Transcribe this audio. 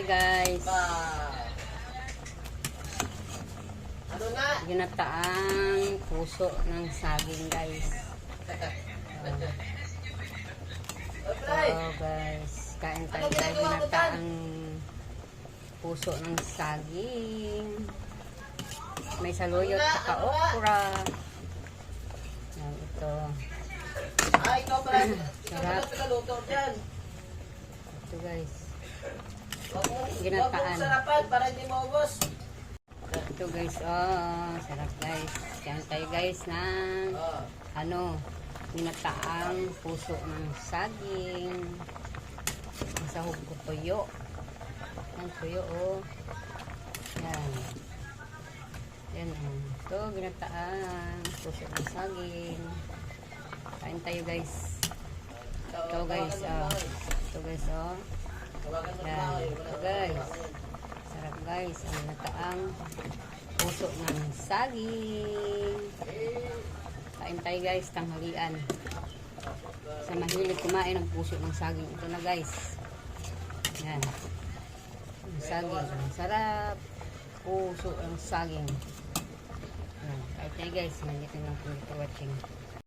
tayo guys. Pa. Ano na? Ginataang puso ng saging guys. Apply. Oh guys, kain tayo Ano Ginataang puso ng saging. May saluyot Ano Ano na? okra. Yan, ito. Ah, ikaw pala. Ikaw pala Sarap. tagaluto dyan. Ito guys. Ginataan. sarapan para hindi maubos. Ito guys, oh, sarap guys. Kain tayo guys ng Oh. ano, ginataang puso ng saging. Masahog ko tuyo. Yan, tuyo, oh. Yan. Yan, oh. Ito, ginataang puso ng saging. Kain tayo, guys. Ito, guys, oh. Ito, guys, oh. Yan. ako. Ito, guys. Sarap, guys. Ang ginataang puso ng saging. Kain tayo, guys, tanghalian. Sa mahilig kumain ng puso ng saging. Ito na, guys. Yan. Ang saging. Ang sarap. Puso ng saging. Yan. Kain tayo, guys. Nandito po for watching.